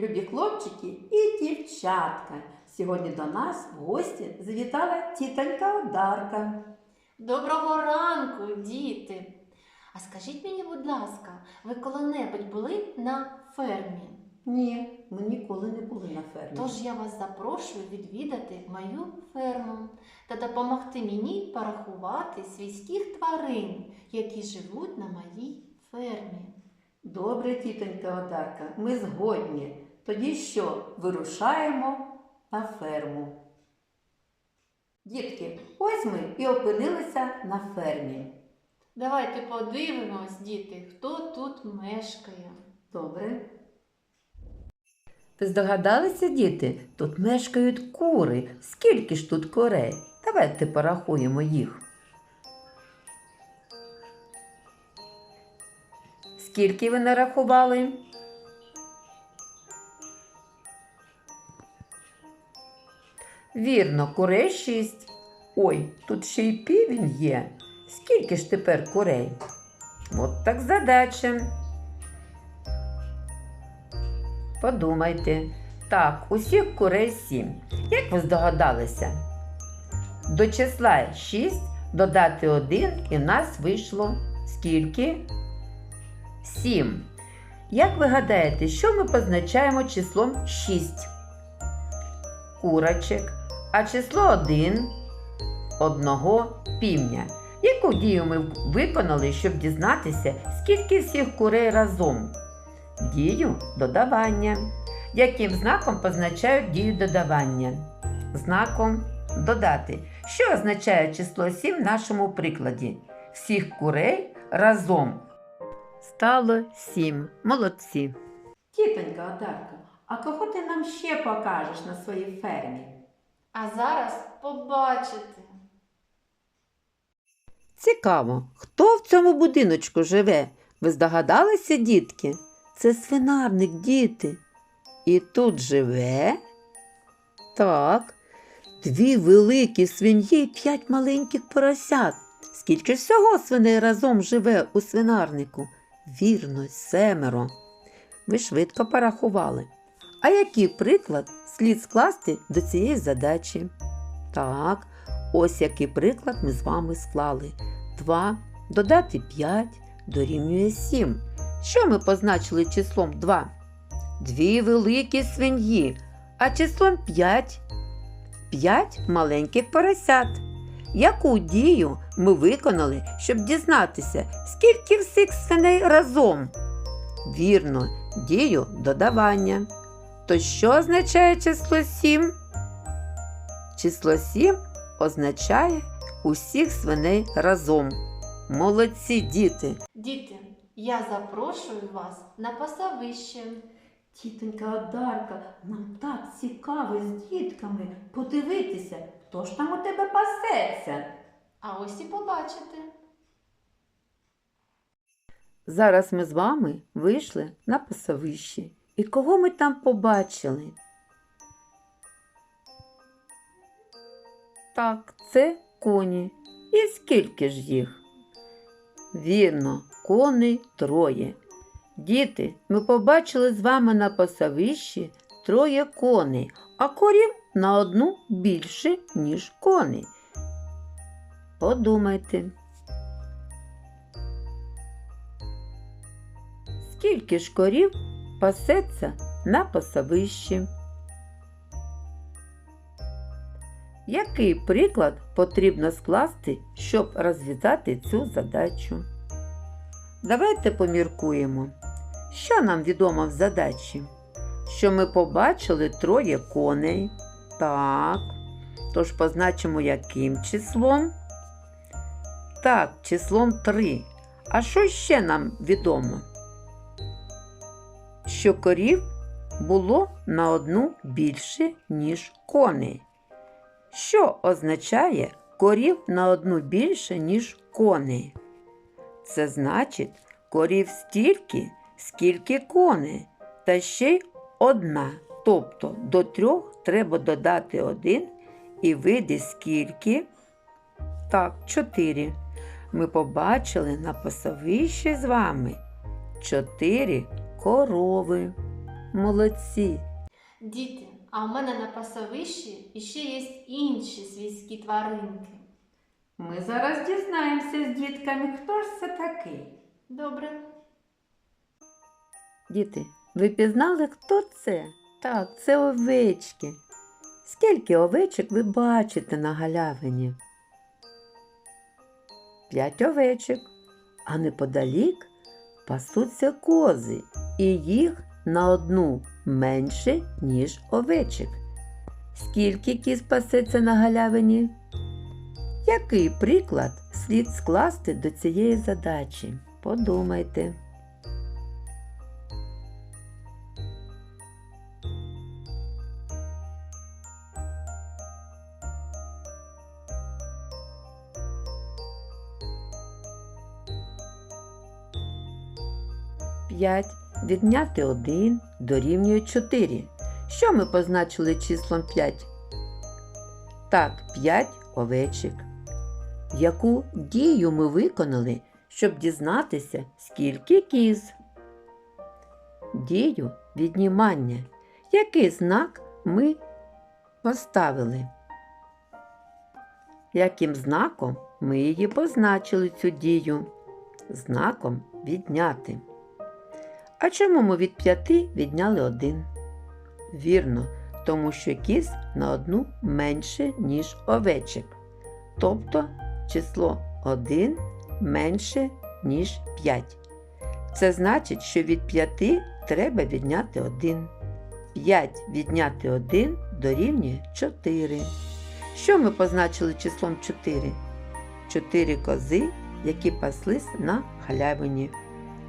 любі хлопчики і дівчатка. Сьогодні до нас в гості завітала тітонька Одарка. Доброго ранку, діти! А скажіть мені, будь ласка, ви коли-небудь були на фермі? Ні, ми ніколи не були на фермі. Тож я вас запрошую відвідати мою ферму та допомогти мені порахувати свійських тварин, які живуть на моїй фермі. Добре, тітонька Одарка, ми згодні. Тоді що, вирушаємо на ферму. Дітки, ось ми і опинилися на фермі. Давайте подивимось, діти, хто тут мешкає. Добре. Ви здогадалися, діти? Тут мешкають кури. Скільки ж тут курей? Давайте порахуємо їх. Скільки ви нарахували? Вірно, курей шість. Ой, тут ще й півень є. Скільки ж тепер курей? От так задача. Подумайте. Так, усіх курей сім. Як ви здогадалися? До числа 6 додати 1 і в нас вийшло скільки? 7. Як ви гадаєте, що ми позначаємо числом 6? Курочек. А число 1 одного півня. Яку дію ми виконали, щоб дізнатися, скільки всіх курей разом? Дію додавання. Яким знаком позначають дію додавання? Знаком додати. Що означає число 7 в нашому прикладі? Всіх курей разом. Стало 7. Молодці. Тітонька Одарка, а кого ти нам ще покажеш на своїй фермі? А зараз побачите. Цікаво, хто в цьому будиночку живе? Ви здогадалися, дітки? Це свинарник, діти. І тут живе. Так. Дві великі свиньї і п'ять маленьких поросят. Скільки всього свиней разом живе у свинарнику? Вірно, семеро. Ви швидко порахували. А який приклад слід скласти до цієї задачі? Так, ось який приклад ми з вами склали. 2 додати 5 дорівнює 7. Що ми позначили числом 2? Дві великі свиньї, а числом 5 5 маленьких поросят. Яку дію ми виконали, щоб дізнатися, скільки всіх свиней разом? Вірно, дію додавання. То що означає число 7? Число 7 означає усіх свиней разом. Молодці діти! Діти, я запрошую вас на пасовище. Тітонька Одарка, нам так цікаво з дітками подивитися, хто ж там у тебе пасеться. А ось і побачите. Зараз ми з вами вийшли на пасовище. І кого ми там побачили? Так, це коні. І скільки ж їх? Вірно, коней троє. Діти, ми побачили з вами на пасовищі троє коней, а корів на одну більше, ніж коней. Подумайте. Скільки ж корів пасеться на пасовищі? Який приклад потрібно скласти, щоб розв'язати цю задачу? Давайте поміркуємо. Що нам відомо в задачі? Що ми побачили троє коней. Так. Тож позначимо яким числом? Так, числом 3. А що ще нам відомо? Що корів було на одну більше, ніж коней. Що означає корів на одну більше, ніж коней? Це значить корів стільки, скільки коней, та ще й одна. Тобто до трьох треба додати один і вийде скільки? Так, чотири. Ми побачили на пасовищі з вами чотири корови. Молодці. Діти, а у мене на пасовищі іще є інші свійські тваринки. Ми зараз дізнаємося з дітками, хто ж це такий. Добре. Діти, ви пізнали, хто це? Так, це овечки. Скільки овечок ви бачите на галявині? П'ять овечок, а неподалік пасуться кози, і їх на одну менше, ніж овечок. Скільки кіз пасеться на галявині? Який приклад слід скласти до цієї задачі? Подумайте. П'ять відняти один дорівнює 4. Що ми позначили числом 5? Так, 5 овечок. Яку дію ми виконали, щоб дізнатися, скільки кіз? Дію віднімання. Який знак ми поставили? Яким знаком ми її позначили цю дію? Знаком відняти. А чому ми від п'яти відняли один? Вірно, тому що кіз на одну менше, ніж овечок. Тобто число 1 менше, ніж 5. Це значить, що від 5 треба відняти 1. 5 відняти 1 дорівнює 4. Що ми позначили числом 4? 4 кози, які паслись на галявині.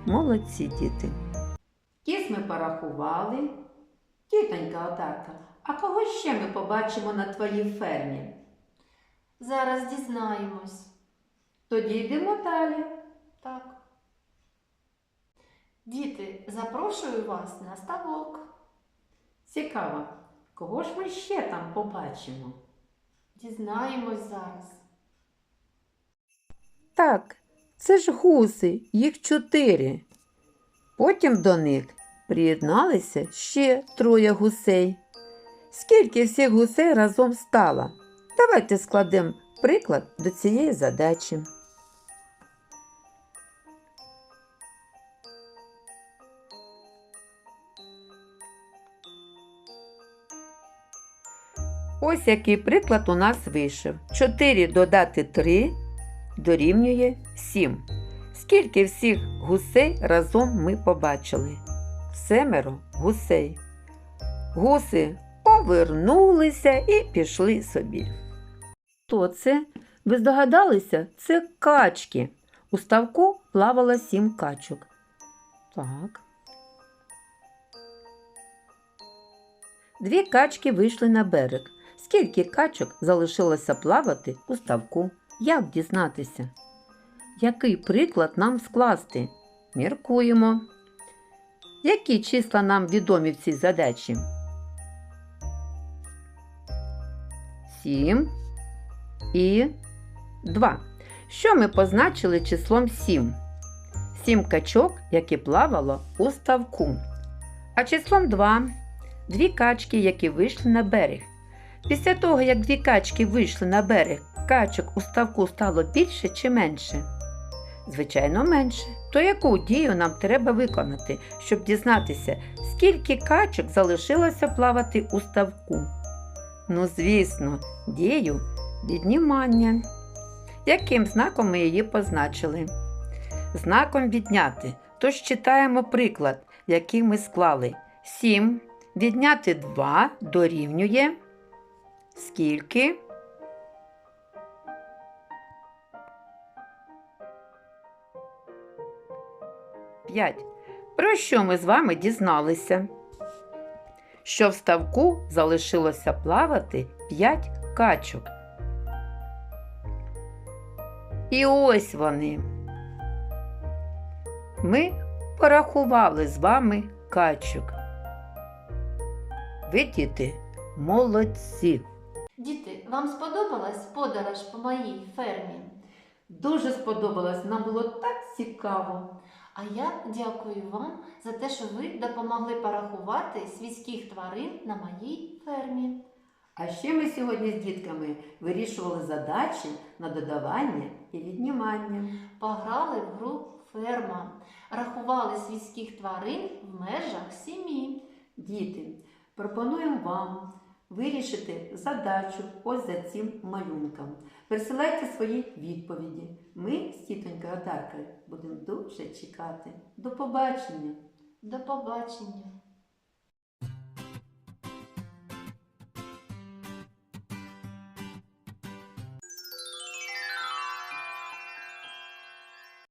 Молодці діти. Кіс ми порахували. Тітонька Одарка, а кого ще ми побачимо на твоїй фермі? Зараз дізнаємось. Тоді йдемо далі. Так. Діти, запрошую вас на ставок. Цікаво, кого ж ми ще там побачимо? Дізнаємось зараз. Так, це ж гуси, їх чотири. Потім до них приєдналися ще троє гусей. Скільки всіх гусей разом стало? Давайте складемо приклад до цієї задачі. Ось який приклад у нас вийшов. 4 додати 3 дорівнює 7. Скільки всіх гусей разом ми побачили? Семеро гусей. Гуси повернулися і пішли собі. Хто це? Ви здогадалися? Це качки. У ставку плавало сім качок. Так. Дві качки вийшли на берег. Скільки качок залишилося плавати у ставку? Як дізнатися? Який приклад нам скласти? Міркуємо. Які числа нам відомі в цій задачі? Сім і 2. Що ми позначили числом 7? Сім качок, які плавало у ставку. А числом 2 дві качки, які вийшли на берег. Після того, як дві качки вийшли на берег, качок у ставку стало більше чи менше? Звичайно, менше. То яку дію нам треба виконати, щоб дізнатися, скільки качок залишилося плавати у ставку? Ну, звісно, дію віднімання. Яким знаком ми її позначили? Знаком відняти. Тож читаємо приклад, який ми склали. 7 відняти 2 дорівнює скільки? П'ять. Про що ми з вами дізналися? Що в ставку залишилося плавати 5 качок. І ось вони. Ми порахували з вами качок. Ви, діти, молодці. Діти, вам сподобалась подорож по моїй фермі? Дуже сподобалось, нам було так цікаво. А я дякую вам за те, що ви допомогли порахувати свійських тварин на моїй фермі. А ще ми сьогодні з дітками вирішували задачі на додавання і віднімання. Пограли в гру ферма, рахували свійських тварин в межах сім'ї. Діти, пропонуємо вам вирішити задачу ось за цим малюнком. Присилайте свої відповіді. Ми з тітонькою Одаркою будемо дуже чекати. До побачення! До побачення!